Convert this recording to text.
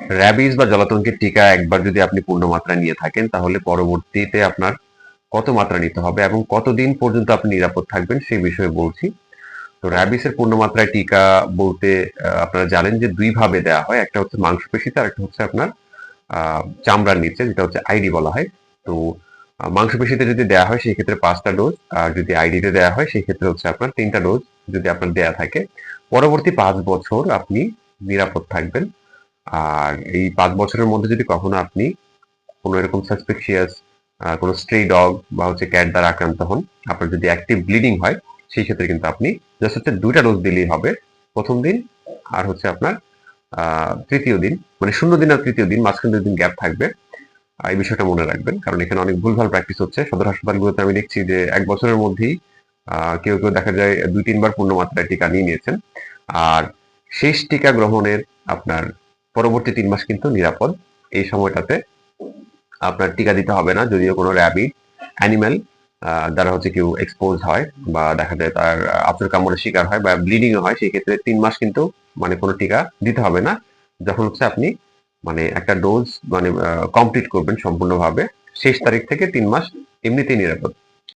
Rabies বা জলাতঙ্কের টিকা একবার যদি আপনি পূর্ণ মাত্রায় নিয়ে থাকেন, তাহলে পরবর্তীতে আপনার কত মাত্রা নিতে হবে এবং কতদিন পর্যন্ত আপনি নিরাপদ থাকবেন সেই বিষয়ে বলছি। তো র্যাবিসের পূর্ণ মাত্রায় টিকা বলতে আপনারা জানেন যে দুই ভাবে দেওয়া হয়, একটা হচ্ছে মাংসপেশিতে আর একটা হচ্ছে আপনার চামড়ার নিচে, যেটা হচ্ছে আইডি বলা হয়। তো মাংসপেশিতে যদি দেওয়া হয় সেই ক্ষেত্রে পাঁচটা ডোজ আর যদি আইডিতে দেওয়া হয় সেই ক্ষেত্রে হচ্ছে আপনার তিনটা ডোজ যদি আপনার দেয়া থাকে। পরবর্তী পাঁচ বছর আপনি নিরাপদ থাকবেন। আর এই পাঁচ বছরের মধ্যে যদি কখনো আপনি কোনো এরকম সাসপেকশিয়াস কোনো স্ট্রে ডগ বা হচ্ছে ক্যাট দ্বারা আক্রান্ত হন, আপনার যদি অ্যাক্টিভ ব্লিডিং হয়, সেই ক্ষেত্রে কিন্তু আপনি জাস্ট হচ্ছে দুইটা ডোজ দিলেই হবে। প্রথম দিন আর হচ্ছে আপনার তৃতীয় দিন মানে শূন্য দিন আর তৃতীয় দিন, মাঝখানে দুই দিন গ্যাপ থাকবে এই বিষয়টা মনে রাখবেন। কারণ এখানে অনেক ভুলভাল প্র্যাকটিস হচ্ছে। সদর হাসপাতালগুলোতে আমি দেখছি যে এক বছরের মধ্যেই কেউ কেউ দেখা যায় দুই তিনবার পূর্ণ মাত্রায় টিকা নিয়ে নিয়েছেন। আর শেষ টিকা গ্রহণের আপনার পরবর্তী তিন মাস কিন্তু নিরাপদ। এই সময়টাতে আপনার টিকা দিতে হবে না, যদিও কোনো র্যাবিড অ্যানিম্যাল দ্বারা হচ্ছে কেউ এক্সপোজ হয় বা দেখা যায় তার আচর কামড়ের শিকার হয় বা ব্লিডিং হয়, সেই ক্ষেত্রে তিন মাস কিন্তু মানে কোনো টিকা দিতে হবে না। যখন হচ্ছে আপনি মানে একটা ডোজ মানে কমপ্লিট করবেন সম্পূর্ণভাবে, শেষ তারিখ থেকে তিন মাস এমনিতেই নিরাপদ।